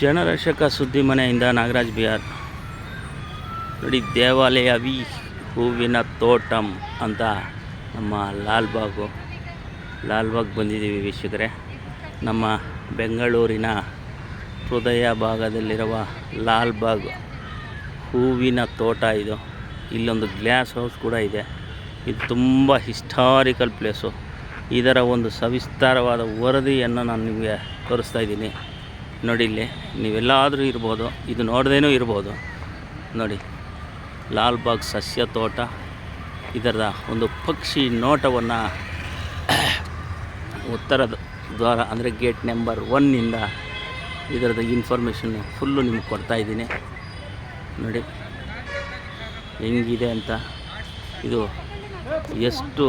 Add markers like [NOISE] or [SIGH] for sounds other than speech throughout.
ಜನರಕ್ಷಕ ಸುದ್ದಿ ಮನೆಯಿಂದ ನಾಗರಾಜ್ ಬಿಹಾರ್. ನೋಡಿ ದೇವಾಲಯ ವಿ ಹೂವಿನ ತೋಟಂ ಅಂತ ನಮ್ಮ ಲಾಲ್ಬಾಗು. ಲಾಲ್ಬಾಗ್ ಬಂದಿದ್ದೀವಿ ವೀಕ್ಷಕರೆ. ನಮ್ಮ ಬೆಂಗಳೂರಿನ ಹೃದಯ ಭಾಗದಲ್ಲಿರುವ ಲಾಲ್ಬಾಗ್ ಹೂವಿನ ತೋಟ ಇದು. ಇಲ್ಲೊಂದು ಗ್ಲಾಸ್ ಹೌಸ್ ಕೂಡ ಇದೆ. ಇದು ತುಂಬ ಹಿಸ್ಟಾರಿಕಲ್ ಪ್ಲೇಸು. ಇದರ ಒಂದು ಸವಿಸ್ತಾರವಾದ ವರದಿಯನ್ನು ನಾನು ನಿಮಗೆ ತೋರಿಸ್ತಾ ಇದ್ದೀನಿ. ನೋಡಿ ಇಲ್ಲಿ, ನೀವೆಲ್ಲಾದರೂ ಇರ್ಬೋದು, ಇದು ನೋಡ್ದೇನೂ ಇರ್ಬೋದು. ನೋಡಿ ಲಾಲ್ಬಾಗ್ ಸಸ್ಯ ತೋಟ ಇದರದ ಒಂದು ಪಕ್ಷಿ ನೋಟವನ್ನು [COUGHS] ಉತ್ತರದ ದ್ವಾರ ಅಂದರೆ ಗೇಟ್ ನಂಬರ್ ಒನ್ನಿಂದ ಇದರದ ಇನ್ಫಾರ್ಮೇಷನ್ನು ಫುಲ್ಲು ನಿಮ್ಗೆ ಕೊಡ್ತಾ ಇದ್ದೀನಿ. ನೋಡಿ, ಹೆಂಗಿದೆ ಅಂತ. ಇದು ಎಷ್ಟು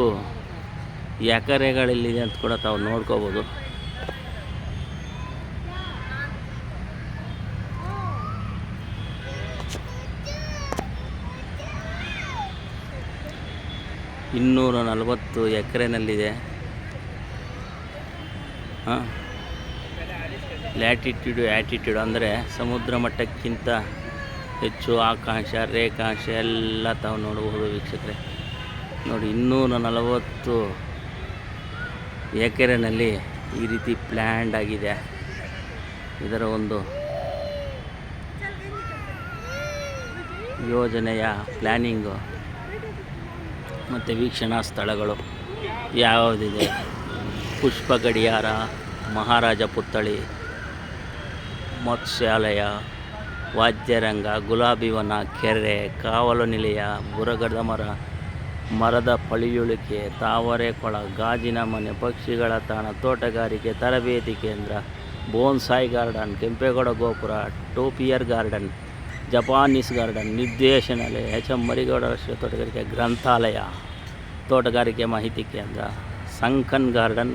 ಎಕರೆಗಳಲ್ಲಿದೆ ಅಂತ ಕೂಡ ತಾವು ನೋಡ್ಕೋಬೋದು. ಇನ್ನೂರ ನಲವತ್ತು ಎಕರೆನಲ್ಲಿದೆ. ಹಾಂ? ಲ್ಯಾಟಿಟ್ಯೂಡು ಆ್ಯಟಿಟ್ಯೂಡ್ ಅಂದರೆ ಸಮುದ್ರ ಮಟ್ಟಕ್ಕಿಂತ ಹೆಚ್ಚು ಆಕಾಶ ರೇಖಾಂಶ ಎಲ್ಲ ತಾವು ನೋಡಬಹುದು ವೀಕ್ಷಕರೇ. ನೋಡಿ ಇನ್ನೂರ ನಲವತ್ತು ಎಕರೆನಲ್ಲಿ ಈ ರೀತಿ ಪ್ಲ್ಯಾಂಡ್ ಆಗಿದೆ. ಇದರ ಒಂದು ಯೋಜನೆಯ ಪ್ಲ್ಯಾನಿಂಗು ಮತ್ತು ವೀಕ್ಷಣಾ ಸ್ಥಳಗಳು ಯಾವುದಿದೆ? ಪುಷ್ಪ ಗಡಿಯಾರ, ಮಹಾರಾಜ ಪುತ್ಥಳಿ, ಮತ್ಸ್ಯಾಲಯ, ವಾದ್ಯರಂಗ, ಗುಲಾಬಿ ವನ, ಕೆರೆ, ಕಾವಲು ನಿಲಯ, ಬುರಗದ ಮರ, ಮರದ ಪಳಿಯುಳಿಕೆ, ತಾವರೆ ಕೊಳ, ಗಾಜಿನ ಮನೆ, ಪಕ್ಷಿಗಳ ತಾಣ, ತೋಟಗಾರಿಕೆ, ತರಬೇತಿ ಕೇಂದ್ರ, ಬೋನ್ಸಾಯಿ ಗಾರ್ಡನ್, ಕೆಂಪೇಗೌಡ ಗೋಪುರ, ಟೋಪಿಯರ್ ಗಾರ್ಡನ್ ಜಪಾನೀಸ್ ಗಾರ್ಡನ್, ನಿರ್ದೇಶನಾಲಯ, ಎಚ್ ಎಂ ಮರಿಗೌಡ ರಾಷ್ಟ್ರೀಯ ತೋಟಗಾರಿಕೆ ಗ್ರಂಥಾಲಯ, ತೋಟಗಾರಿಕೆ ಮಾಹಿತಿ ಕೇಂದ್ರ, ಸಂಕನ್ ಗಾರ್ಡನ್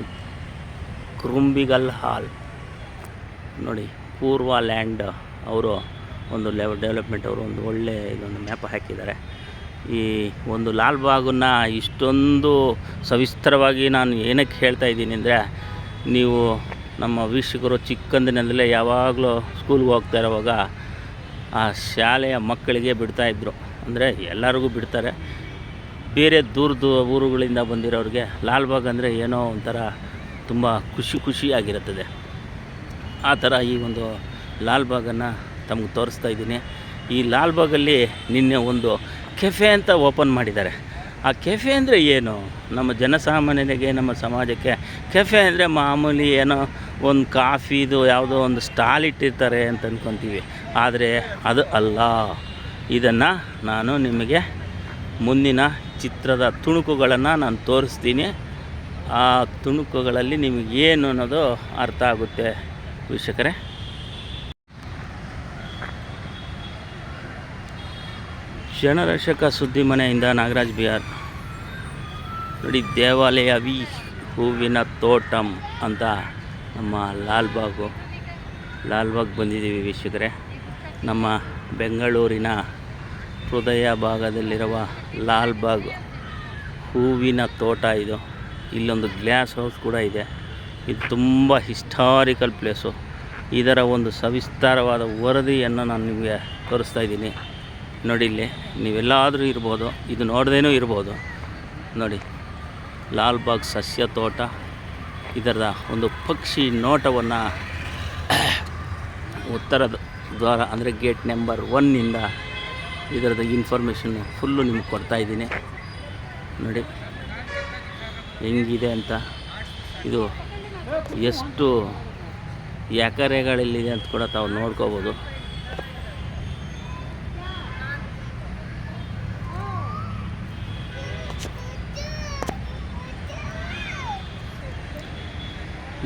ಕೃಂಬಿಗಲ್ ಹಾಲ್. ನೋಡಿ ಪೂರ್ವ ಲ್ಯಾಂಡ್ ಅವರು ಒಂದು ಲೆವ್, ಡೆವಲಪ್ಮೆಂಟ್, ಅವರು ಒಂದು ಒಳ್ಳೆ ಇದೊಂದು ಮ್ಯಾಪ್ ಹಾಕಿದ್ದಾರೆ. ಈ ಒಂದು ಲಾಲ್ಬಾಗನ್ನ ಇಷ್ಟೊಂದು ಸವಿಸ್ತರವಾಗಿ ನಾನು ಏನಕ್ಕೆ ಹೇಳ್ತಾ ಇದ್ದೀನಿ ಅಂದರೆ, ನೀವು ನಮ್ಮ ವೀಕ್ಷಕರು ಚಿಕ್ಕಂದಿನಲ್ಲೇ ಯಾವಾಗಲೂ ಸ್ಕೂಲ್ಗೆ ಹೋಗ್ತಾ ಇರೋವಾಗ ಆ ಶಾಲೆಯ ಮಕ್ಕಳಿಗೆ ಬಿಡ್ತಾಯಿದ್ರು ಅಂದರೆ ಎಲ್ಲರಿಗೂ ಬಿಡ್ತಾರೆ. ಬೇರೆ ದೂರದ ಊರುಗಳಿಂದ ಬಂದಿರೋರಿಗೆ ಲಾಲ್ಬಾಗ್ ಅಂದರೆ ಏನೋ ಒಂಥರ ತುಂಬ ಖುಷಿ ಖುಷಿಯಾಗಿರುತ್ತದೆ ಆ ಥರ ಈ ಒಂದು ಲಾಲ್ಬಾಗನ್ನು ತಮಗೆ ತೋರಿಸ್ತಾ ಇದ್ದೀನಿ. ಈ ಲಾಲ್ಬಾಗಲ್ಲಿ ನಿನ್ನೆ ಒಂದು ಕೆಫೆ ಅಂತ ಓಪನ್ ಮಾಡಿದ್ದಾರೆ. ಆ ಕೆಫೆ ಅಂದರೆ ಏನು? ನಮ್ಮ ಜನಸಾಮಾನ್ಯರಿಗೆ ನಮ್ಮ ಸಮಾಜಕ್ಕೆ ಕೆಫೆ ಅಂದರೆ ಮಾಮೂಲಿ ಏನೋ ಒಂದು ಕಾಫಿದು ಯಾವುದೋ ಒಂದು ಸ್ಟಾಲ್ ಇಟ್ಟಿರ್ತಾರೆ ಅಂತ ಅಂದ್ಕೊತೀವಿ ಆದರೆ ಅದು ಅಲ್ಲ. ಇದನ್ನು ನಾನು ನಿಮಗೆ ಮುಂದಿನ ಚಿತ್ರದ ತುಣುಕುಗಳನ್ನು ನಾನು ತೋರಿಸ್ತೀನಿ. ಆ ತುಣುಕುಗಳಲ್ಲಿ ನಿಮಗೆ ಏನು ಅನ್ನೋದು ಅರ್ಥ ಆಗುತ್ತೆ ವೀಕ್ಷಕರೇ. ಕ್ಷಣರಕ್ಷಕ ಸುದ್ದಿ ಮನೆಯಿಂದ ನಾಗರಾಜ್ ಬಿಹಾರ್. ನೋಡಿ, ದೇವಾಲಯ ವಿ ಹೂವಿನ ತೋಟಂ ಅಂತ ನಮ್ಮ ಲಾಲ್ಬಾಗು ಲಾಲ್ಬಾಗ್ ಬಂದಿದ್ದೀವಿ ವೀಕ್ಷಕರೇ. ನಮ್ಮ ಬೆಂಗಳೂರಿನ ಹೃದಯ ಭಾಗದಲ್ಲಿರುವ ಲಾಲ್ಬಾಗ್ ಹೂವಿನ ತೋಟ ಇದು. ಇಲ್ಲೊಂದು ಗ್ಲಾಸ್ ಹೌಸ್ ಕೂಡ ಇದೆ. ಇದು ತುಂಬ ಹಿಸ್ಟಾರಿಕಲ್ ಪ್ಲೇಸು. ಇದರ ಒಂದು ಸವಿಸ್ತಾರವಾದ ವರದಿಯನ್ನು ನಾನು ನಿಮಗೆ ತೋರಿಸ್ತಾ ಇದ್ದೀನಿ. ನೋಡಿ ಇಲ್ಲಿ, ನೀವೆಲ್ಲಾದರೂ ಇರ್ಬೋದು, ಇದು ನೋಡ್ದೇನೂ ಇರ್ಬೋದು. ನೋಡಿ ಲಾಲ್ಬಾಗ್ ಸಸ್ಯ ತೋಟ. ಇದರ ಒಂದು ಪಕ್ಷಿ ನೋಟವನ್ನು ಉತ್ತರದ ದ್ವಾರ, ಅಂದರೆ ಗೇಟ್ ನಂಬರ್ ಒನ್ನಿಂದ ಇದರದ ಇನ್ಫಾರ್ಮೇಷನ್ನು ಫುಲ್ಲು ನಿಮ್ಗೆ ಕೊಡ್ತಾ ಇದ್ದೀನಿ. ನೋಡಿ, ಹೆಂಗಿದೆ ಅಂತ. ಇದು ಎಷ್ಟು ಎಕರೆಗಳಲ್ಲಿದೆ ಅಂತ ಕೂಡ ತಾವು ನೋಡ್ಕೋಬೋದು.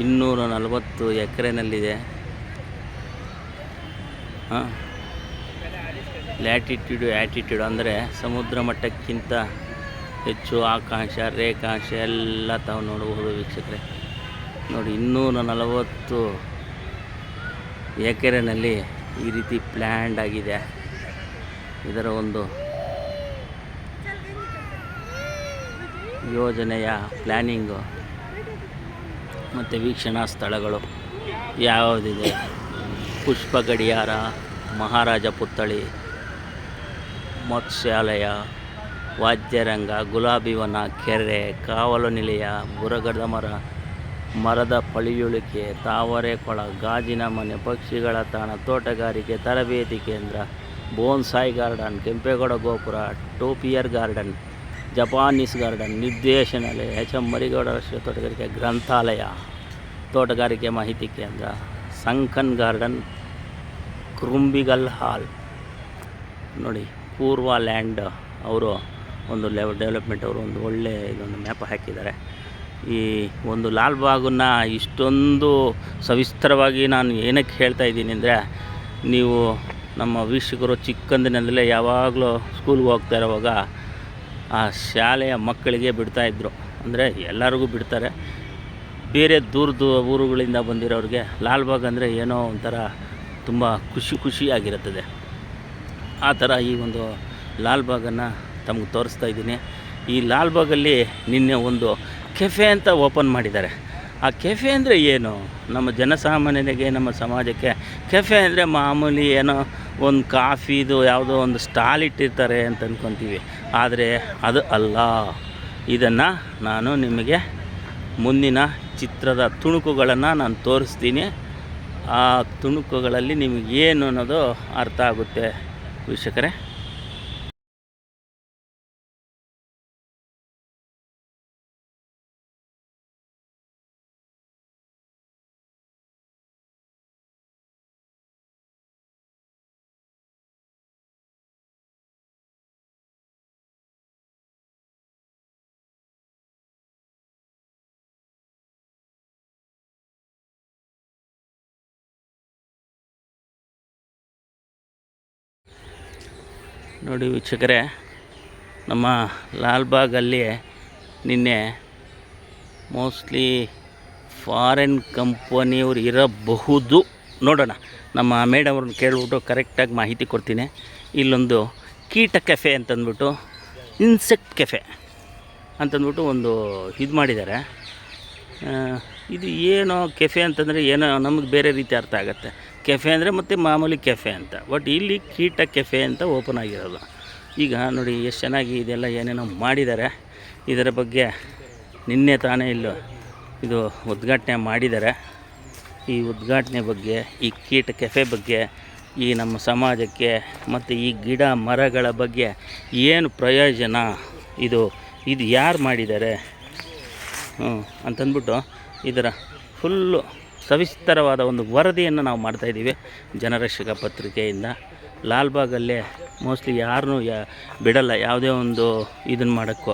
ಇನ್ನೂರ ನಲವತ್ತು ಎಕರೆನಲ್ಲಿದೆ. ಹಾಂ? ಲ್ಯಾಟಿಟ್ಯೂಡು ಆ್ಯಟಿಟ್ಯೂಡ್ ಅಂದರೆ ಸಮುದ್ರ ಮಟ್ಟಕ್ಕಿಂತ ಹೆಚ್ಚು ಆಕಾಶ, ರೇಖಾಂಶ ಎಲ್ಲ ತಾವು ನೋಡಬಹುದು ವೀಕ್ಷಕರೇ. ನೋಡಿ ಇನ್ನೂರ ನಲವತ್ತು ಎಕರೆನಲ್ಲಿ ಈ ರೀತಿ ಪ್ಲ್ಯಾಂಡ್ ಆಗಿದೆ. ಇದರ ಒಂದು ಯೋಜನೆಯ ಪ್ಲ್ಯಾನಿಂಗು ಮತ್ತು ವೀಕ್ಷಣಾ ಸ್ಥಳಗಳು ಯಾವುದಿದೆ? ಪುಷ್ಪ ಗಡಿಯಾರ, ಮಹಾರಾಜ ಪುತ್ಥಳಿ, ಮತ್ಸ್ಯಾಲಯ, ವಾದ್ಯರಂಗ, ಗುಲಾಬಿ ವನ, ಕೆರೆ, ಕಾವಲು ನಿಲಯ ಬುರಗದ ಮರ, ಮರದ ಪಳಿಯುಳಿಕೆ ತಾವರೆ ಕೊಳ ಗಾಜಿನ ಮನೆ, ಪಕ್ಷಿಗಳ ತಾಣ, ತೋಟಗಾರಿಕೆ, ತರಬೇತಿ ಕೇಂದ್ರ, ಬೋನ್ಸಾಯಿ ಗಾರ್ಡನ್, ಕೆಂಪೇಗೌಡ ಗೋಪುರ, ಟೋಪಿಯರ್ ಗಾರ್ಡನ್ ಜಪಾನೀಸ್ ಗಾರ್ಡನ್, ನಿರ್ದೇಶನಾಲಯ, ಎಚ್ ಎಂ ಮರಿಗೌಡ ರಾಷ್ಟ್ರೀಯ ತೋಟಗಾರಿಕೆ ಗ್ರಂಥಾಲಯ, ತೋಟಗಾರಿಕೆ ಮಾಹಿತಿ ಕೇಂದ್ರ, ಸಂಕನ್ ಗಾರ್ಡನ್ ಕೃಂಬಿಗಲ್ ಹಾಲ್. ನೋಡಿ, ಪೂರ್ವ ಲ್ಯಾಂಡ್ ಅವರು ಒಂದು ಲೆವ್, ಡೆವಲಪ್ಮೆಂಟ್ ಅವರು ಒಂದು ಒಳ್ಳೆ ಇದೊಂದು ಮ್ಯಾಪ್ ಹಾಕಿದ್ದಾರೆ. ಈ ಒಂದು ಲಾಲ್ಬಾಗನ್ನು ಇಷ್ಟೊಂದು ಸವಿಸ್ತರವಾಗಿ ನಾನು ಏನಕ್ಕೆ ಹೇಳ್ತಾ ಇದ್ದೀನಿ ಅಂದರೆ, ನೀವು ನಮ್ಮ ವೀಕ್ಷಕರು ಚಿಕ್ಕಂದಿನಲ್ಲೇ ಯಾವಾಗಲೂ ಸ್ಕೂಲ್ಗೆ ಹೋಗ್ತಾ ಇರೋವಾಗ ಆ ಶಾಲೆಯ ಮಕ್ಕಳಿಗೆ ಬಿಡ್ತಾ ಬಿಡ್ತಾಯಿದ್ರು ಅಂದರೆ ಎಲ್ಲರಿಗೂ ಬಿಡ್ತಾರೆ. ಬೇರೆ ದೂರದ ಊರುಗಳಿಂದ ಬಂದಿರೋರಿಗೆ ಲಾಲ್ಬಾಗ್ ಅಂದರೆ ಏನೋ ಒಂಥರ ತುಂಬ ಖುಷಿ ಖುಷಿಯಾಗಿರುತ್ತದೆ ಆ ಥರ ಈ ಒಂದು ಲಾಲ್ಬಾಗನ್ನು ತಮಗೆ ತೋರಿಸ್ತಾ ಇದ್ದೀನಿ. ಈ ಲಾಲ್ಬಾಗಲ್ಲಿ ನಿನ್ನೆ ಒಂದು ಕೆಫೆ ಅಂತ ಓಪನ್ ಮಾಡಿದ್ದಾರೆ. ಆ ಕೆಫೆ ಅಂದರೆ ಏನು? ನಮ್ಮ ಜನಸಾಮಾನ್ಯನಿಗೆ, ನಮ್ಮ ಸಮಾಜಕ್ಕೆ ಕೆಫೆ ಅಂದರೆ ಮಾಮೂಲಿ ಏನೋ ಒಂದು ಕಾಫಿದು ಯಾವುದೋ ಒಂದು ಸ್ಟಾಲ್ ಇಟ್ಟಿರ್ತಾರೆ ಅಂತ ಅಂದ್ಕೊತೀವಿ ಆದರೆ ಅದು ಅಲ್ಲ. ಇದನ್ನು ನಾನು ನಿಮಗೆ ಮುಂದಿನ ಚಿತ್ರದ ತುಣುಕುಗಳನ್ನು ನಾನು ತೋರಿಸ್ತೀನಿ. ಆ ತುಣುಕುಗಳಲ್ಲಿ ನಿಮಗೇನು ಅನ್ನೋದು ಅರ್ಥ ಆಗುತ್ತೆ ವೀಕ್ಷಕರೇ. ನೋಡಿ ವೀಕ್ಷಕರೇ, ನಮ್ಮ ಲಾಲ್ಬಾಗಲ್ಲಿ ನಿನ್ನೆ ಮೋಸ್ಟ್ಲಿ ಫಾರಿನ್ ಕಂಪನಿಯವ್ರು ಇರಬಹುದು. ನೋಡೋಣ, ನಮ್ಮ ಮೇಡಮ್ ಅವ್ರನ್ನ ಕೇಳಿಬಿಟ್ಟು ಕರೆಕ್ಟಾಗಿ ಮಾಹಿತಿ ಕೊಡ್ತೀನಿ. ಇಲ್ಲೊಂದು ಕೀಟ ಕೆಫೆ ಅಂತಂದ್ಬಿಟ್ಟು, ಇನ್ಸೆಕ್ಟ್ ಕೆಫೆ ಅಂತಂದ್ಬಿಟ್ಟು ಒಂದು ಇದು ಮಾಡಿದ್ದಾರೆ. ಇದು ಏನೋ ಕೆಫೆ ಅಂತಂದರೆ ಏನೋ ನಮಗೆ ಬೇರೆ ರೀತಿ ಅರ್ಥ ಆಗುತ್ತೆ. ಕೆಫೆ ಅಂದರೆ ಮತ್ತು ಮಾಮೂಲಿ ಕೆಫೆ ಅಂತ. ಬಟ್ ಇಲ್ಲಿ ಕೀಟ ಕೆಫೆ ಅಂತ ಓಪನ್ ಆಗಿರೋದು. ಈಗ ನೋಡಿ ಎಷ್ಟು ಚೆನ್ನಾಗಿ ಇದೆಲ್ಲ ಏನೇನೋ ಮಾಡಿದ್ದಾರೆ. ಇದರ ಬಗ್ಗೆ ನಿನ್ನೆ ತಾನೇ ಇಲ್ಲ ಇದು ಉದ್ಘಾಟನೆ ಮಾಡಿದ್ದಾರೆ. ಈ ಉದ್ಘಾಟನೆ ಬಗ್ಗೆ, ಈ ಕೀಟ ಕೆಫೆ ಬಗ್ಗೆ, ಈ ನಮ್ಮ ಸಮಾಜಕ್ಕೆ ಮತ್ತು ಈ ಗಿಡ ಮರಗಳ ಬಗ್ಗೆ ಏನು ಪ್ರಯೋಜನ? ಇದು ಇದು ಯಾರು ಮಾಡಿದ್ದಾರೆ? ಹ್ಞೂ ಅಂತಂದ್ಬಿಟ್ಟು ಇದರ ಫುಲ್ಲು ಸವಿಸ್ತರವಾದ ಒಂದು ವರದಿಯನ್ನು ನಾವು ಮಾಡ್ತಾಯಿದ್ದೀವಿ ಜನರಕ್ಷಕ ಪತ್ರಿಕೆಯಿಂದ ಲಾಲ್ಬಾಗಲ್ಲೇ ಮೋಸ್ಟ್ಲಿ ಯಾರನ್ನೂ ಯಾ ಬಿಡಲ್ಲ. ಯಾವುದೇ ಒಂದು ಇದನ್ನು ಮಾಡೋಕ್ಕೂ,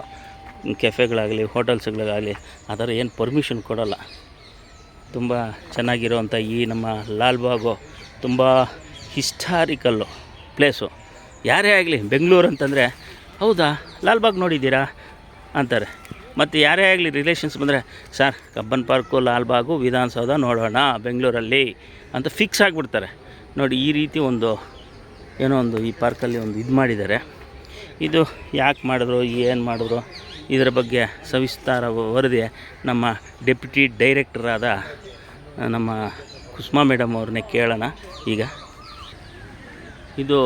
ಕೆಫೆಗಳಾಗಲಿ, ಹೋಟೆಲ್ಸ್ಗಳಾಗಲಿ ಆ ಥರ ಏನು ಪರ್ಮಿಷನ್ ಕೊಡೋಲ್ಲ. ತುಂಬ ಚೆನ್ನಾಗಿರೋವಂಥ ಈ ನಮ್ಮ ಲಾಲ್ಬಾಗು ತುಂಬ ಹಿಸ್ಟಾರಿಕಲ್ಲು ಪ್ಲೇಸು. ಯಾರೇ ಆಗಲಿ ಬೆಂಗಳೂರು ಅಂತಂದರೆ, ಹೌದಾ? ಲಾಲ್ಬಾಗ್ ನೋಡಿದ್ದೀರಾ? ಅಂತಾರೆ. ಮತ್ತು ಯಾರೇ ಆಗಲಿ ರಿಲೇಷನ್ಸ್ ಬಂದರೆ ಸರ್ ಕಬ್ಬನ್ ಪಾರ್ಕು, ಲಾಲ್ಬಾಗು ವಿಧಾನಸೌಧ ನೋಡೋಣ ಬೆಂಗಳೂರಲ್ಲಿ ಅಂತ ಫಿಕ್ಸ್ ಆಗಿಬಿಡ್ತಾರೆ. ನೋಡಿ, ಈ ರೀತಿ ಒಂದು ಏನೋ ಒಂದು ಈ ಪಾರ್ಕಲ್ಲಿ ಒಂದು ಇದು ಮಾಡಿದ್ದಾರೆ. ಇದು ಯಾಕೆ ಮಾಡಿದ್ರು, ಏನು ಮಾಡಿದ್ರು, ಇದರ ಬಗ್ಗೆ ಸವಿಸ್ತಾರ ವರದಿ ನಮ್ಮ ಡೆಪ್ಯೂಟಿ ಡೈರೆಕ್ಟರಾದ, ನಮ್ಮ ಕುಸುಮಾ ಮೇಡಮ್ ಅವ್ರನ್ನೇ ಕೇಳೋಣ ಈಗ. ಇದು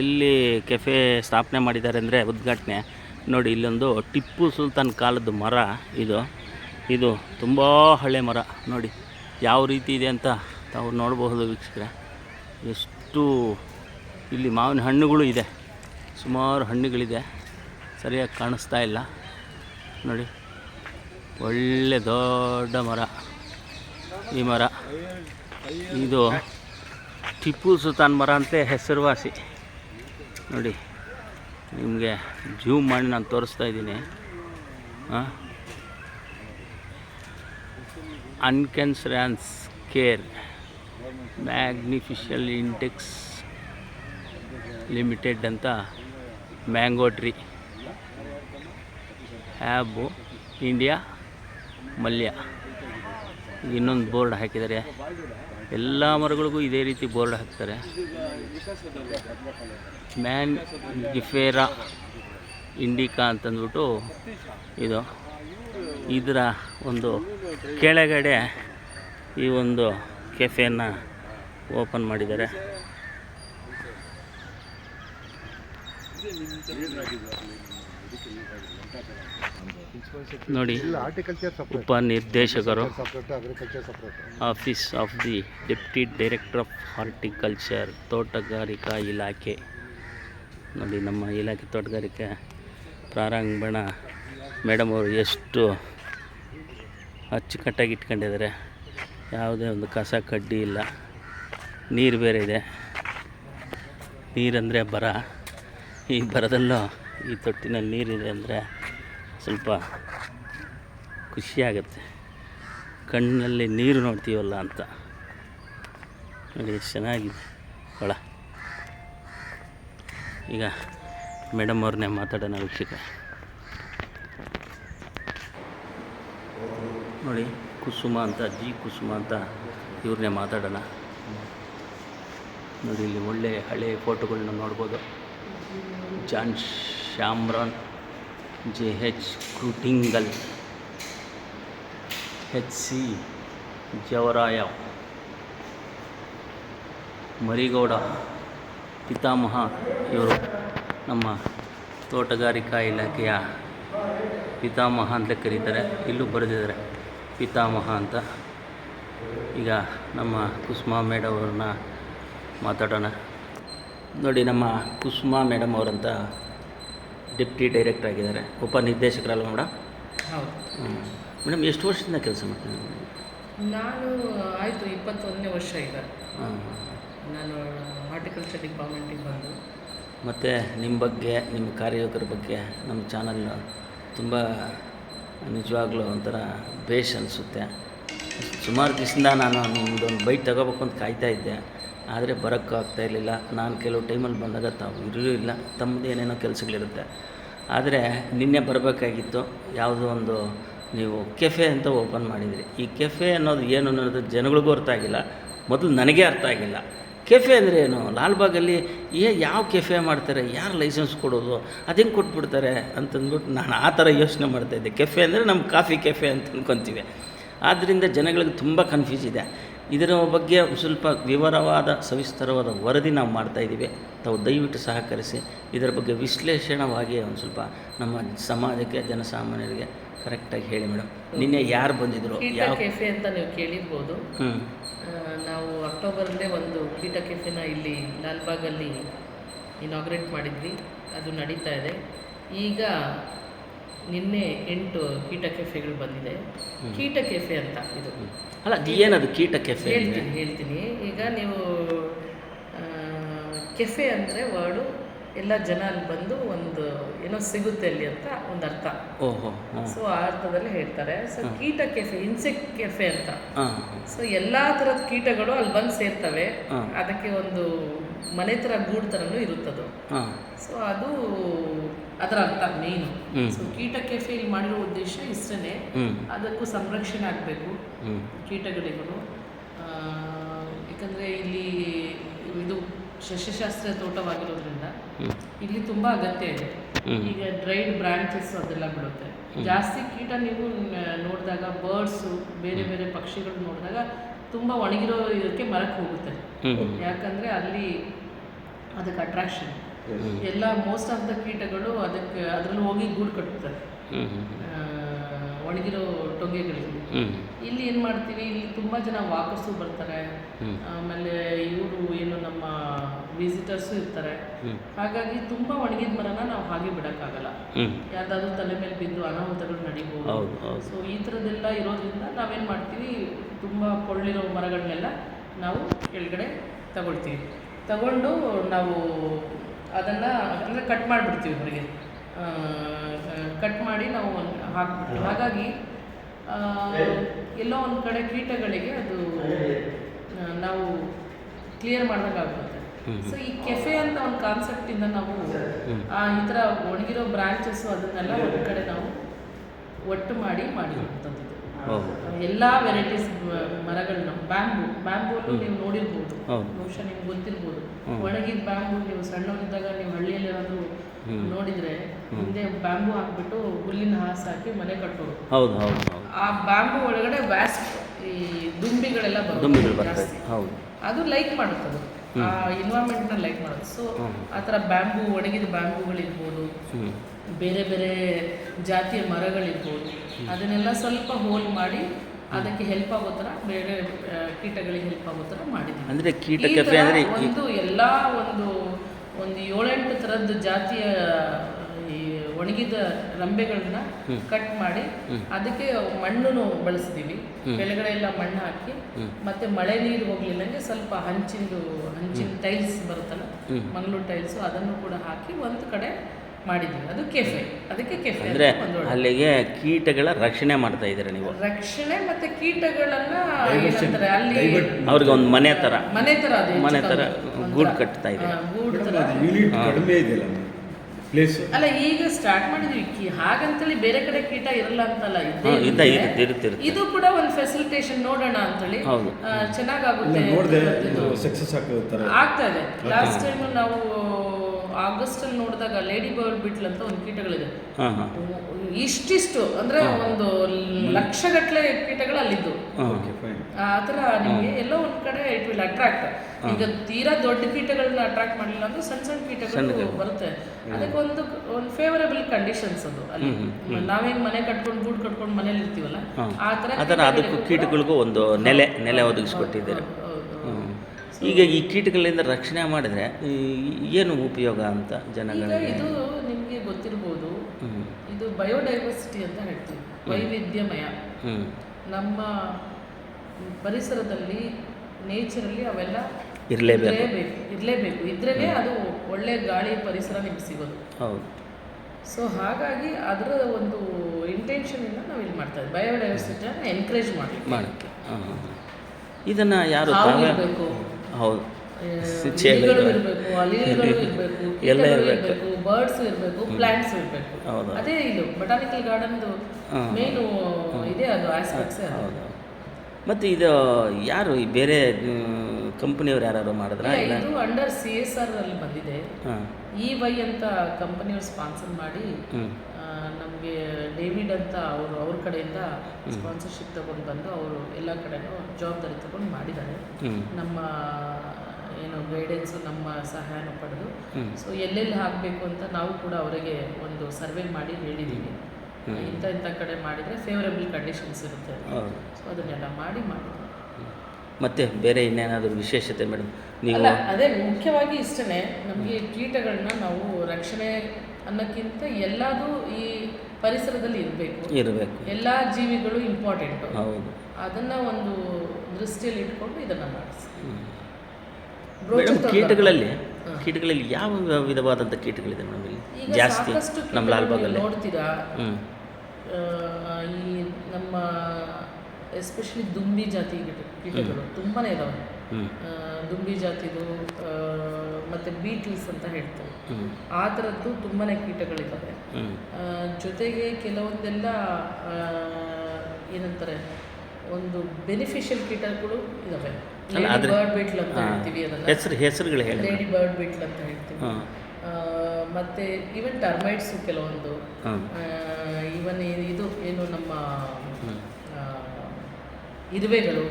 ಎಲ್ಲಿ ಕೆಫೆ ಸ್ಥಾಪನೆ ಮಾಡಿದ್ದಾರೆ ಅಂದರೆ ಉದ್ಘಾಟನೆ ನೋಡಿ, ಇಲ್ಲೊಂದು ಟಿಪ್ಪು ಸುಲ್ತಾನ್ ಕಾಲದ ಮರ ಇದು. ಇದು ತುಂಬ ಹಳೆ ಮರ. ನೋಡಿ, ಯಾವ ರೀತಿ ಇದೆ ಅಂತ ತಾವು ನೋಡಬಹುದು ವೀಕ್ಷಕರ. ಎಷ್ಟು ಇಲ್ಲಿ ಮಾವಿನ ಹಣ್ಣುಗಳು ಇದೆ. ಸುಮಾರು ಹಣ್ಣುಗಳಿದೆ. ಸರಿಯಾಗಿ ಕಾಣಿಸ್ತಾ ಇಲ್ಲ. ನೋಡಿ, ಒಳ್ಳೆ ದೊಡ್ಡ ಮರ. ಈ ಮರ. ಇದು ಟಿಪ್ಪು ಸುಲ್ತಾನ್ ಮರ ಅಂತ ಹೆಸರುವಾಸಿ. ನೋಡಿ ನಿಮಗೆ ಜೂಮ್ ಮಾಡಿ ನಾನು ತೋರಿಸ್ತಾ ಇದ್ದೀನಿ. ಅನ್ಕೆನ್ಸ್ರ್ಯಾನ್ಸ್ ಕೇರ್ ಮ್ಯಾಗ್ನಿಫಿಷಲ್ ಇಂಟೆಕ್ಸ್ ಲಿಮಿಟೆಡ್ ಅಂತ ಮ್ಯಾಂಗೋ ಟ್ರೀ ಹ್ಯಾಬು ಇಂಡಿಯಾ ಮಲ್ಯ ಇನ್ನೊಂದು ಬೋರ್ಡ್ ಹಾಕಿದ್ದಾರೆ. ಎಲ್ಲ ಮರಗಳಿಗೂ ಇದೇ ರೀತಿ ಬೋರ್ಡ್ ಹಾಕ್ತಾರೆ. ಮ್ಯಾನ್ ಗಿಫೇರಾ ಇಂಡಿಕಾ ಅಂತಂದ್ಬಿಟ್ಟು ಇದು. ಇದರ ಒಂದು ಕೆಳಗಡೆ ಈ ಒಂದು ಕೆಫೆಯನ್ನು ಓಪನ್ ಮಾಡಿದ್ದಾರೆ. ನೋಡಿ ಉಪ separate office of the deputy director of horticulture ತೋಟಗಾರಿಕಾ ಇಲಾಖೆ ನೋಡಿ ನಮ್ಮ ಇಲಾಖೆ ತೋಟಗಾರಿಕೆ ಪ್ರಾರಂಭಣ. ಮೇಡಮ್ ಅವರು ಎಷ್ಟು ಅಚ್ಚುಕಟ್ಟಾಗಿ ಇಟ್ಕೊಂಡಿದ್ದಾರೆ. ಯಾವುದೇ ಒಂದು ಕಸ ಕಡ್ಡಿ ಇಲ್ಲ. ನೀರು ಬೇರೆ ಇದೆ. ನೀರಂದರೆ ಬರ. ಈ ಬರದಲ್ಲೂ ಈ ತೊಟ್ಟಿನಲ್ಲಿ ನೀರಿದೆ ಅಂದರೆ ಸ್ವಲ್ಪ ಖುಷಿಯಾಗುತ್ತೆ. ಕಣ್ಣಲ್ಲಿ ನೀರು ನೋಡ್ತೀವಲ್ಲ ಅಂತ. ನೋಡಿ, ಎಷ್ಟು ಚೆನ್ನಾಗಿದೆ. ಒಳ. ಈಗ ಮೇಡಮ್ ಅವ್ರನ್ನೇ ಮಾತಾಡೋಣ ವೀಕ್ಷಕ ನೋಡಿ, ಕುಸುಮ ಅಂತ, ಜಿ ಕುಸುಮ ಅಂತ ಇವ್ರನ್ನೇ ಮಾತಾಡೋಣ. ನೋಡಿ, ಇಲ್ಲಿ ಒಳ್ಳೆ ಹಳೆ ಫೋಟೋಗಳನ್ನ ನೋಡ್ಬೋದು. John Cameron J H Krumbiegel H C Javaraya, Marigowda, ಪಿತಾಮಹ ಇವರು ನಮ್ಮ ತೋಟಗಾರಿಕಾ ಇಲಾಖೆಯ ಪಿತಾಮಹ ಅಂತ ಕರೀತಾರೆ. ಇಲ್ಲೂ ಬರೆದಿದ್ದಾರೆ ಪಿತಾಮಹ ಅಂತ. ಈಗ ನಮ್ಮ ಕುಸುಮಾ ಮೇಡಮ್ ಅವ್ರನ್ನ ಮಾತಾಡೋಣ. ನೋಡಿ, ನಮ್ಮ ಕುಸುಮಾ ಮೇಡಮ್ ಅವರಂತ ಡೆಪ್ಟಿ ಡೈರೆಕ್ಟರ್ ಆಗಿದ್ದಾರೆ ಉಪನಿರ್ದೇಶಕರಲ್ಲ ಮೇಡಮ್ ಹೌದು. ಮೇಡಮ್ ಎಷ್ಟು ವರ್ಷದಿಂದ ಕೆಲಸ ಮಾಡ್ತೀನಿ ನಾನು ಆಯಿತು ಇಪ್ಪತ್ತೊಂದನೇ ವರ್ಷ ಈಗ. ಹಾಂ. ನಾನು ಹಾರ್ಟಿಕಲ್ಚರ್ ಡಿಪಾರ್ಟ್ಮೆಂಟಿಗೆ ಬಂದು. ಮತ್ತು ನಿಮ್ಮ ಬಗ್ಗೆ ನಿಮ್ಮ ಕಾರ್ಯಯೋಗರ ಬಗ್ಗೆ ನಮ್ಮ ಚಾನಲ್ ತುಂಬ ನಿಜವಾಗ್ಲೂ ಒಂಥರ ಬೇಷ್ ಅನಿಸುತ್ತೆ. ಸುಮಾರು ದಿವಸದಿಂದ ನಾನು ನಿಮ್ಮದೊಂದು ಬೈಟ್ ತಗೋಬೇಕು ಅಂತ ಕಾಯ್ತಾ ಇದ್ದೆ. ಆದರೆ ಬರೋಕ್ಕಾಗ್ತಾ ಇರಲಿಲ್ಲ. ನಾನು ಕೆಲವು ಟೈಮಲ್ಲಿ ಬಂದಾಗ ತಾವು ಇರಲೂ ಇಲ್ಲ. ತಮ್ಮದು ಏನೇನೋ ಕೆಲಸಗಳಿರುತ್ತೆ. ಆದರೆ ನಿನ್ನೆ ಬರಬೇಕಾಗಿತ್ತು. ಯಾವುದೋ ಒಂದು ನೀವು ಕೆಫೆ ಅಂತ ಓಪನ್ ಮಾಡಿದಿರಿ. ಈ ಕೆಫೆ ಅನ್ನೋದು ಏನು ಅನ್ನೋದು ಜನಗಳಿಗೂ ಅರ್ಥ ಆಗಿಲ್ಲ. ಮೊದಲು ನನಗೆ ಅರ್ಥ ಆಗಿಲ್ಲ. ಕೆಫೆ ಅಂದರೆ ಏನು? ಲಾಲ್ಬಾಗಲ್ಲಿ ಏ, ಯಾವ ಕೆಫೆ ಮಾಡ್ತಾರೆ? ಯಾರು ಲೈಸೆನ್ಸ್ ಕೊಡೋದು? ಅದೇನು ಕೊಟ್ಬಿಡ್ತಾರೆ? ಅಂತಂದ್ಬಿಟ್ಟು ನಾನು ಆ ಥರ ಯೋಚನೆ ಮಾಡ್ತಾಯಿದ್ದೆ ಕೆಫೆ ಅಂದರೆ ನಮ್ಮ ಕಾಫಿ ಕೆಫೆ ಅಂತ ಅಂದ್ಕೊತೀವಿ ಆದ್ದರಿಂದ ಜನಗಳಿಗೆ ತುಂಬ ಕನ್ಫ್ಯೂಸ್ ಇದೆ. ಇದರ ಬಗ್ಗೆ ಸ್ವಲ್ಪ ವಿವರವಾದ ಸವಿಸ್ತರವಾದ ವರದಿ ನಾವು ಮಾಡ್ತಾ ಇದ್ದೀವಿ. ತಾವು ದಯವಿಟ್ಟು ಸಹಕರಿಸಿ ಇದರ ಬಗ್ಗೆ ವಿಶ್ಲೇಷಣವಾಗಿ ಒಂದು ಸ್ವಲ್ಪ ನಮ್ಮ ಸಮಾಜಕ್ಕೆ ಜನಸಾಮಾನ್ಯರಿಗೆ ಕರೆಕ್ಟಾಗಿ ಹೇಳಿ ಮೇಡಮ್ ನಿನ್ನೆ ಯಾರು ಬಂದಿದ್ರು? ಯಾವ ಕೆಫೆ ಅಂತ ನೀವು ಕೇಳಿರ್ಬೋದು. ನಾವು ಅಕ್ಟೋಬರಲ್ಲೇ ಒಂದು ಕೀಟ ಕೆಫೆನ ಇಲ್ಲಿ ಲಾಲ್ಬಾಗಲ್ಲಿ ಇನಾಗ್ರೇಟ್ ಮಾಡಿದ್ವಿ. ಅದು ನಡೀತಾ ಇದೆ. ಈಗ ನಿನ್ನೆ ಎಂಟು ಕೀಟ ಕೆಫೆಗಳು ಬಂದಿದೆ. ಕೀಟ ಕೆಫೆ ಅಂತ ಇದು. ಅಲ್ಲ ಏನದು ಕೀಟ ಕೆಫೆ ಹೇಳ್ತೀನಿ ಹೇಳ್ತೀನಿ. ಈಗ ನೀವು ಕೆಫೆ ಅಂದರೆ ವರ್ಡು ಎಲ್ಲ ಜನ ಅಲ್ಲಿ ಬಂದು ಒಂದು ಏನೋ ಸಿಗುತ್ತೆ ಅಲ್ಲಿ ಅಂತ ಒಂದು ಅರ್ಥ. ಸೊ ಆ ಅರ್ಥದಲ್ಲಿ ಹೇಳ್ತಾರೆ. ಸೊ ಕೀಟ ಕೆಫೆ ಇನ್ಸೆಕ್ಟ್ ಕೆಫೆ ಅಂತ. ಸೊ ಎಲ್ಲ ಥರದ ಕೀಟಗಳು ಅಲ್ಲಿ ಬಂದು ಸೇರ್ತವೆ. ಅದಕ್ಕೆ ಒಂದು ಮನೆ ಥರ ಗೂಡು ಥರನೂ ಇರುತ್ತದು. ಸೊ ಅದು ಅದರ ಅರ್ಥ ಮೇನ್. ಸೊ ಕೀಟಕ್ಕೆ ಇಲ್ಲಿ ಮಾಡಿರೋ ಉದ್ದೇಶ ಇಷ್ಟನೇ. ಅದಕ್ಕೂ ಸಂರಕ್ಷಣೆ ಆಗಬೇಕು. ಕೀಟಗಳಿಗೂ ಯಾಕಂದರೆ ಇಲ್ಲಿ ಇದು ಸಸ್ಯಶಾಸ್ತ್ರ ತೋಟವಾಗಿರೋದ್ರಿಂದ ಇಲ್ಲಿ ತುಂಬ ಅಗತ್ಯ ಇದೆ. ಈಗ ಡ್ರೈಡ್ ಬ್ರಾಂಚಸ್ ಅದೆಲ್ಲ ಬಿಡುತ್ತೆ. ಜಾಸ್ತಿ ಕೀಟ ನೀವು ನೋಡಿದಾಗ ಬರ್ಡ್ಸು ಬೇರೆ ಬೇರೆ ಪಕ್ಷಿಗಳು ನೋಡಿದಾಗ ತುಂಬ ಒಣಗಿರೋ ಇದಕ್ಕೆ ಮರಕ್ಕೆ ಹೋಗುತ್ತೆ. ಯಾಕಂದರೆ ಅಲ್ಲಿ ಅದಕ್ಕೆ ಅಟ್ರಾಕ್ಷನ್ ಎಲ್ಲ ಮೋಸ್ಟ್ ಆಫ್ ದ ಕೀಟಗಳು ಅದಕ್ಕೆ ಅದರಲ್ಲಿ ಹೋಗಿ ಗೂಡು ಕಟ್ಟುತ್ತವೆ. ಒಣಗಿರೋ ಟೊಂಗೆಗಳಿಗೆ. ಇಲ್ಲಿ ಏನು ಮಾಡ್ತೀವಿ ಇಲ್ಲಿ ತುಂಬ ಜನ ವಾಕರ್ಸು ಬರ್ತಾರೆ. ಆಮೇಲೆ ಇವರು ಏನು ನಮ್ಮ ವಿಸಿಟರ್ಸು ಇರ್ತಾರೆ. ಹಾಗಾಗಿ ತುಂಬ ಒಣಗಿದ ಮರನ ನಾವು ಹಾಗೆ ಬಿಡೋಕ್ಕಾಗಲ್ಲ. ಯಾವ್ದಾದ್ರು ತಲೆ ಮೇಲೆ ಬಿದ್ದು ಅನಾಹುತಗಳು ನಡಿಬೋದು. ಹೌದು ಹೌದು. ಸೊ ಈ ಥರದ್ದೆಲ್ಲ ಇರೋದ್ರಿಂದ ನಾವೇನು ಮಾಡ್ತೀವಿ ತುಂಬ ಕೊಳ್ಳಿರೋ ಮರಗಳನ್ನೆಲ್ಲ ನಾವು ಕೆಳಗಡೆ ತಗೊಳ್ತೀವಿ. ತಗೊಂಡು ನಾವು ಅದನ್ನು ಅಂದರೆ ಕಟ್ ಮಾಡಿಬಿಡ್ತೀವಿ ಹೊರಗೆ. ಕಟ್ ಮಾಡಿ ನಾವು ಹಾಕ್ಬಿಟ್ಟು. ಹಾಗಾಗಿ ಎಲ್ಲೋ ಒಂದು ಕಡೆ ಕೀಟಗಳಿಗೆ ಅದು ನಾವು ಕ್ಲಿಯರ್ ಮಾಡ್ದಂಗೆ ಆಗುತ್ತೆ ಸೊ ಈ ಕೆಫೆ ಅಂತ ಒಂದು ಕಾನ್ಸೆಪ್ಟಿಂದ ನಾವು ಆ, ಈ ಥರ ಒಣಗಿರೋ ಬ್ರಾಂಚಸ್ಸು ಅದನ್ನೆಲ್ಲ ಒಂದು ಕಡೆ ನಾವು ಒಟ್ಟು ಮಾಡಿ ಮಾಡಿರುವಂಥದ್ದು ಎಲ್ಲ ವೆರೈಟೀಸ್ ಮರಗಳನ್ನ ಬ್ಯಾಂಬು ಅಲ್ಲೂ ನೀವು ನೋಡಿರ್ಬೋದು. ಬಹುಶಃ ನಿಮ್ಗೆ ಗೊತ್ತಿರ್ಬೋದು. ಒಣಗಿದ ಬ್ಯಾಂಬು ನೀವು ಸಣ್ಣವರಿದ್ದಾಗ ನೀವು ಹಳ್ಳಿಯಲ್ಲಿ ಏನಾದರೂ ನೋಡಿದ್ರೆ ಹಿಂದೆ ಬ್ಯಾಂಬು ಹಾಕ್ಬಿಟ್ಟು ಹುಲ್ಲಿನ ಹಾಸು ಹಾಕಿ ಮನೆ ಕಟ್ಟೋರು ಹೌದು ಹೌದು ಆ ಬ್ಯಾಂಬು ಒಳಗಡೆ ವ್ಯಾಸ್ ಈ ದುಂಬಿಗಳೆಲ್ಲ ಬರುತ್ತೆ ಜಾಸ್ತಿ. ಅದು ಲೈಕ್ ಮಾಡುತ್ತದೆ ಆ ಎನ್ವೈರ್ಮೆಂಟ್ನ ಲೈಕ್ ಮಾಡುತ್ತೆ. ಸೊ ಆ ಥರ ಬ್ಯಾಂಬೂ ಒಣಗಿದ ಬ್ಯಾಂಬುಗಳಿರ್ಬೋದು ಬೇರೆ ಬೇರೆ ಜಾತಿಯ ಮರಗಳಿರ್ಬೋದು. ಅದನ್ನೆಲ್ಲ ಸ್ವಲ್ಪ ಹೋಲ್ ಮಾಡಿ ಅದಕ್ಕೆ ಹೆಲ್ಪ್ ಆಗೋ ಥರ ಬೇರೆ ಕೀಟಗಳಿಗೆ ಹೆಲ್ಪ್ ಆಗೋ ಥರ ಮಾಡಿದ್ದೀವಿ. ಅಂದರೆ ಕೀಟ ಈ ಕೆಫೆ ಅಂದರೆ ಒಂದು ಎಲ್ಲ ಒಂದು ಒಂದು ಏಳೆಂಟು ಥರದ ಜಾತಿಯ ಈ ಒಣಗಿದ ರಂಬೆಗಳನ್ನ ಕಟ್ ಮಾಡಿ ಅದಕ್ಕೆ ಮಣ್ಣನ್ನು ಬಳಸ್ತೀವಿ. ಕೆಳಗಡೆ ಎಲ್ಲ ಮಣ್ಣು ಹಾಕಿ ಮತ್ತೆ ಮಳೆ ನೀರು ಹೋಗ್ಲಿಲ್ಲಂಗೆ ಸ್ವಲ್ಪ ಹಂಚಿಂದು ಹಂಚಿನ ಟೈಲ್ಸ್ ಬರುತ್ತಲ್ಲ ಮಂಗಳೂರು ಟೈಲ್ಸ್ ಅದನ್ನು ಕೂಡ ಹಾಕಿ ಒಂದು ಕಡೆ ಮಾಡಿದ್ದೀವಿ ಅದು ಕೆಫೆ. ಅದಕ್ಕೆ ಕೆಫೆ ಅಂದರೆ ಅಲ್ಲಿಗೆ ಕೀಟಗಳ ರಕ್ಷಣೆ ಮಾಡ್ತಾ ಇದ್ದೀರಾ ನೀವು? ರಕ್ಷಣೆ ಮತ್ತೆ ಕೀಟಗಳನ್ನ ಏನಂತಾರೆ ಅಲ್ಲಿ ಅವ್ರಿಗೆ ಒಂದು ಮನೆ ಥರ ಮನೆ ತರ ಅದು ಮನೆ ಥರ. ಗೂಡು ಕಟ್ತಾ ಇದೆ. ಗೂಡು ತರ ಯೂನಿಟ್ ಕಡಿಮೆ ಇದೆಯಲ್ಲ ಪ್ಲೇಸ್ ಅಲ್ಲ ಈಗ ಸ್ಟಾರ್ಟ್ ಮಾಡಿದ್ವಿ. ಕಿ ಹಾಗಂತೇಳಿ ಬೇರೆ ಕಡೆ ಕೀಟ ಇರಲ್ಲ ಅಂತಲ್ಲ ಇದೆ ಇದು ಕೂಡ ಒಂದು ಫೆಸಿಲಿಟೇಷನ್ ನೋಡೋಣ ಅಂತೇಳಿ. ಹೇಳಿ ಚೆನ್ನಾಗಿ ಚೆನ್ನಾಗಾಗುತ್ತೆ ಥರ ಆಗ್ತಾ ಇದೆ. ಲಾಸ್ಟ್ ಟೈಮ್ ನಾವು ಆಗಸ್ಟ್ ಅಲ್ಲಿ ನೋಡಿದಾಗ ಲೇಡಿ ಬರ್ಡ್ ಬಿಟ್ಲ್ ಅಂತ ಒಂದು ಕೀಟಗಳಿದೆ. ಇಷ್ಟಿಷ್ಟು ಅಂದ್ರೆ ಒಂದು ಲಕ್ಷಗಟ್ಟಲೆ ಕೀಟಗಳು ಅಲ್ಲಿದ್ದು. ಆತರ ಆ ಥರ ನಿಮಗೆ ಎಲ್ಲೋ ಒಂದ್ ಕಡೆ ಇಟ್ ವಿಲ್ ಅಟ್ರಾಕ್ಟ್ ಈಗ ತೀರಾ ದೊಡ್ಡ ಕೀಟಗಳನ್ನ ಅಟ್ರಾಕ್ಟ್ ಮಾಡಲಿಲ್ಲ ಅಂದ್ರೆ ಸಣ್ಣ ಸಣ್ಣ ಕೀಟಗಳು ಬರುತ್ತೆ. ಅದಕ್ಕೆ ಒಂದು ಒಂದು ಫೇವರಬಲ್ ಕಂಡೀಷನ್ಸ್ ಅದು ಅಲ್ಲಿ. ನಾವೇನ್ ಮನೆ ಕಟ್ಕೊಂಡು ಗೂಡು ಕಟ್ಕೊಂಡು ಮನೇಲಿ ಇರ್ತೀವಲ್ಲ ಆ ಥರ ಆ ಅದಕ್ಕೂ ಕೀಟಗಳಿಗೂ ಒಂದು ನೆಲೆ ನೆಲೆ ಒದಗಿಸ್ಕೊಟ್ಟಿದ್ದಾರೆ. ಈಗ ಈ ಕೀಟಗಳಿಂದ ರಕ್ಷಣೆ ಮಾಡಿದ್ರೆ ಏನು ಉಪಯೋಗ ಅಂತ ಜನಗಳ ಜನಗಳಿಗೆ ಇದು ನಿಮಗೆ ಗೊತ್ತಿರ್ಬೋದು. ಇದು ಬಯೋಡೈವರ್ಸಿಟಿ ಅಂತ ಹೇಳ್ತೀವಿ. ವೈವಿಧ್ಯಮಯ. ನಮ್ಮ ಪರಿಸರದಲ್ಲಿ ನೇಚರಲ್ಲಿ ಅವೆಲ್ಲ ಇರಲೇಬೇಕು. ಇರಲೇಬೇಕು. ಇದ್ರೇ ಅದು ಒಳ್ಳೆ ಗಾಳಿ ಪರಿಸರ ನಿಮ್ಗೆ ಸಿಗೋದು. ಹೌದು. ಸೊ ಹಾಗಾಗಿ ಅದರ ಒಂದು ಇಂಟೆನ್ಷನಿಂದ ನಾವು ಇಲ್ಲಿ ಮಾಡ್ತಾ ಇದ್ದೀವಿ ಬಯೋಡೈವರ್ಸಿಟಿಯನ್ನು ಎನ್ಕರೇಜ್ ಮಾಡಿ ಮಾಡಕ್ಕೆ ಇದನ್ನು ಯಾರು ಹೌದು. ಗಿಳಿಗಳು ಇರಬೇಕು. ಅಲಿಗಳು ಇರಬೇಕು ಎಲ್ಲ ಇರಬೇಕು. ಬರ್ಡ್ಸ್ ಇರಬೇಕು ಪ್ಲಾಂಟ್ಸ್ ಇರಬೇಕು. ಹೌದು. ಅದೇ ಇದು ಬಟಾನಿಕಲ್ ಗಾರ್ಡನ್ದು. ಮೇನು ಇದೆ ಅದು ಆಸ್ಪೆಕ್ಟ್ಸ್ ಹೌದು. ಮತ್ತು ಇದು ಯಾರು ಈ ಬೇರೆ ಕಂಪನಿಯವರು ಯಾರು ಮಾಡಿದ್ರಾ? ಇದು ಅಂಡರ್ ಸಿ ಎಸ್ ಆರ್ ಅಲ್ಲಿ ಬಂದಿದೆ. ಇ ವೈ ಅಂತ ಕಂಪನಿಯವ್ರು ಸ್ಪಾನ್ಸರ್ ಮಾಡಿ ಡೇವಿಡ್ ಅಂತ ಅವರು ಅವ್ರ ಕಡೆಯಿಂದ ಸ್ಪಾನ್ಸರ್ಶಿಪ್ ತಗೊಂಡು ಬಂದು ಅವರು ಎಲ್ಲ ಕಡೆನೂ ಜವಾಬ್ದಾರಿ ತಗೊಂಡು ಮಾಡಿದ್ದಾರೆ. ನಮ್ಮ ಏನು ಗೈಡೆನ್ಸ್ ನಮ್ಮ ಸಹಾಯನ ಪಡೆದು. ಸೊ ಎಲ್ಲೆಲ್ಲಿ ಹಾಕಬೇಕು ಅಂತ ನಾವು ಕೂಡ ಅವರಿಗೆ ಒಂದು ಸರ್ವೆ ಮಾಡಿ ಹೇಳಿದ್ದೀವಿ ಇಂಥ ಇಂಥ ಕಡೆ ಮಾಡಿದರೆ ಫೇವರೇಬಲ್ ಕಂಡೀಷನ್ಸ್ ಇರುತ್ತೆ. ಸೊ ಅದನ್ನೆಲ್ಲ ಮಾಡಿ ಮಾಡಿದ್ವಿ. ಮತ್ತೆ ಬೇರೆ ಇನ್ನೇನಾದರೂ ವಿಶೇಷತೆ ಮೇಡಮ್ ನೀವು ಅದೇ ಮುಖ್ಯವಾಗಿ ಇಷ್ಟನೇ ನಮಗೆ ಕೀಟಗಳನ್ನ ನಾವು ರಕ್ಷಣೆ ಅನ್ನೋಕ್ಕಿಂತ ಎಲ್ಲದೂ ಈ ಪರಿಸರದಲ್ಲಿ ಇರಬೇಕು. ಇರಬೇಕು. ಎಲ್ಲ ಜೀವಿಗಳು ಇಂಪಾರ್ಟೆಂಟ್ ಹೌದು. ಅದನ್ನು ಒಂದು ದೃಷ್ಟಿಯಲ್ಲಿ ಇಟ್ಕೊಂಡು ಇದನ್ನು ಮಾಡಿಸಿ. ಮೇಡಮ್ ಕೀಟಗಳಲ್ಲಿ ಕೀಟಗಳಲ್ಲಿ ಯಾವ ವಿಧವಾದಂಥ ಕೀಟಗಳಿದೆ ಮೇಡಮ್ ಇಲ್ಲಿ? ಜಾಸ್ತಿ ನಮ್ಮ ಲಾಲ್ಬಾಗಲ್ಲಿ. ನೋಡ್ತೀರಾ? ಈ ನಮ್ಮ ಎಸ್ಪೆಷಲಿ ದುಂಬಿ ಜಾತಿ ಕೀಟ- ಕೀಟಗಳು ತುಂಬಾ ಇದಾವೆ. ದುಂಬಿ ಜಾತಿದು ಮತ್ತೆ ಬೀಟ್ಲ್ಸ್ ಅಂತ ಹೇಳ್ತಾರೆ ಆ ಥರದ್ದು ತುಂಬಾ ಕೀಟಗಳಿದ್ದಾವೆ. ಜೊತೆಗೆ ಕೆಲವೊಂದೆಲ್ಲ ಏನಂತಾರೆ ಒಂದು ಬೆನಿಫಿಷಿಯಲ್ ಕೀಟಗಳು ಇದಾವೆ ಅಲ್ಲ, ಬರ್ಡ್ ಬಿಟ್ಲ್ ಅಂತ ಹೇಳ್ತೀವಿ ಅದನ್ನ. ಹೆಸರುಗಳು ಲೇಡಿ ಬರ್ಡ್ ಬಿಟ್ಲ್ ಅಂತ ಹೇಳ್ತೀವಿ. ಮತ್ತೆ ಈವನ್ ಟರ್ಮೈಟ್ಸ್ ಕೆಲವೊಂದು. ಈವನ್ ಇದು ಏನು ನಮ್ಮ ಇರುವೆಗಳು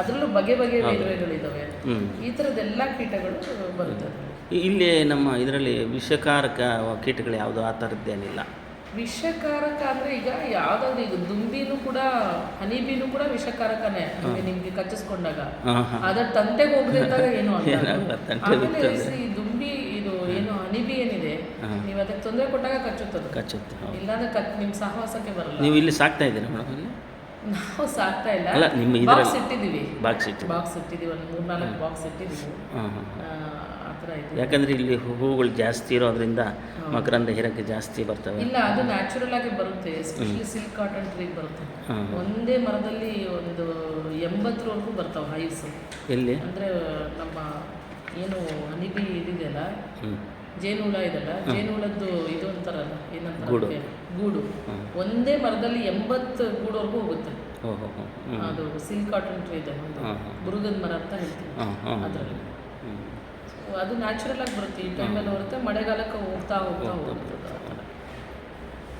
ಅದರಲ್ಲೂ ಬಗೆ ಬಗೆಯ ಇರುವೆಗಳಿದ್ದಾವೆ ಹ್ಞೂ ಈ ಥರದ್ದೆಲ್ಲ ಕೀಟಗಳು ಬರುತ್ತೆ ಇಲ್ಲಿ ನಮ್ಮ ಇದರಲ್ಲಿ ವಿಷಕಾರಕ ಕೀಟಗಳು ಯಾವುದು? ಆ ಥರದ್ದೇನಿಲ್ಲ ವಿಷಕಾರಕ ಅಂದ್ರೆ ಈಗ ಯಾವ್ದಾದ್ರು ಈಗ ದುಂಬಿನೂ ಕೂಡ ಹನಿಬೀನು ಕೂಡ ವಿಷಕಾರಕನೇ. ನಿಮ್ಗೆ ಕಚ್ಚಿಸ್ಕೊಂಡಾಗ. ಅದರ ತಂಟೆಗೆ ಹೋಗದೆ ಇದ್ದಾಗ ಏನು. ಆಮೇಲೆ ಈ ದುಂಬಿ ಇದು ಏನು ಹನಿಬಿ ಏನಿದೆ. ನೀವು ಅದಕ್ಕೆ ತೊಂದರೆ ಕೊಟ್ಟಾಗ ಕಚ್ಚುತ್ತದೆ. ಕಚ್ಚುತ್ತೆ ಇಲ್ಲಾಂದ್ರೆ ಕಚ್ ನಿಮ್ ಸಹವಾಸಕ್ಕೆ ಬರಲ್ಲ. ನೀವು ಇಲ್ಲಿ ಸಾಕ್ತಾ ಇದ್ದೀರಾ ಮೇಡಮ್ ನಾವು ಸಾಕ್ತಾ ಇಲ್ಲ. ಅಲ್ಲ, ನಿಮ್ಮ ಬಾಕ್ಸ್ ಇಟ್ಟಿದ್ದೀವಿ. ಬಾಕ್ಸ್ ಇಟ್ಟು ಬಾಕ್ಸ್ ಇಟ್ಟಿದ್ದೀವಿ ಒಂದು ಮೂರ್ನಾಲ್ಕು ಬಾಕ್ಸ್ ಇಟ್ಟಿದ್ದೀವಿ. ಆ, ಥರ ಇದೆ. ಯಾಕಂದರೆ ಇಲ್ಲಿ ಹೂವುಗಳು ಹೂಗಳು ಜಾಸ್ತಿ ಇರೋದ್ರಿಂದ ಮಕರಂದ ಹೀರಕ್ಕೆ ಜಾಸ್ತಿ ಬರ್ತವೆ. ಇಲ್ಲ ಅದು ನ್ಯಾಚುರಲ್ ಆಗಿ ಬರುತ್ತೆ ಎಸ್ಪೆಷಲಿ ಸಿಲ್ಕ್ ಕಾಟನ್ ಟ್ರೀ ಬರುತ್ತೆ. ಒಂದೇ ಮರದಲ್ಲಿ ಒಂದು ಎಂಬತ್ತರವರೆಗೂ ಬರ್ತಾವೆ ಹೈವ್ಸ್ ಎಲ್ಲಿ? ಅಂದರೆ ನಮ್ಮ ಏನು ಹನಿಬಿ ಇದಿದೆಯಲ್ಲ ಹ್ಞೂ ಜೇನುಹುಳ ಇದೆಲ್ಲ ಜೇನುಹುಳದ್ದು ಇದು ಅಂತಾರಲ್ಲ ಏನಂತಾರೆ ಗೂಡು. ಒಂದೇ ಮರದಲ್ಲಿ ಎಂಬತ್ತು ಗೂಡವರೆಗೂ ಹೋಗುತ್ತೆ. ಅದು ಸಿಲ್ಕ್ ಕಾಟನ್ ಟ್ರೀ ಇದೆ ಒಂದು ಬುರುಗದ ಮರ ಅಂತ ಹೇಳ್ತೀವಿ. ಅದರಲ್ಲಿ. ಅದು ನ್ಯಾಚುರಲ್ ಆಗಿ ಬರುತ್ತೆ. ಈ ಟೈಮಲ್ಲಿ ಬರುತ್ತೆ ಮಳೆಗಾಲಕ್ಕೆ ಹೋಗ್ತಾ ಹೋಗ್ತಾ ಹೋಗುತ್ತೆ.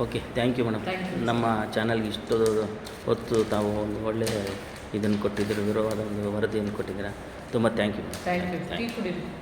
Okay thank you madam. ನಮ್ಮ ಚಾನಲ್ಗೆ ಇಷ್ಟು ಹೊತ್ತು ತಾವು ಒಂದು ಒಳ್ಳೆ ಇದನ್ನು ಕೊಟ್ಟಿದ್ದೀರ ವಿವರವಾದ ಒಂದು ವರದಿಯನ್ನು ಕೊಟ್ಟಿದ್ದೀರಾ. ತುಂಬ ಥ್ಯಾಂಕ್ ಯು ಥ್ಯಾಂಕ್ ಯು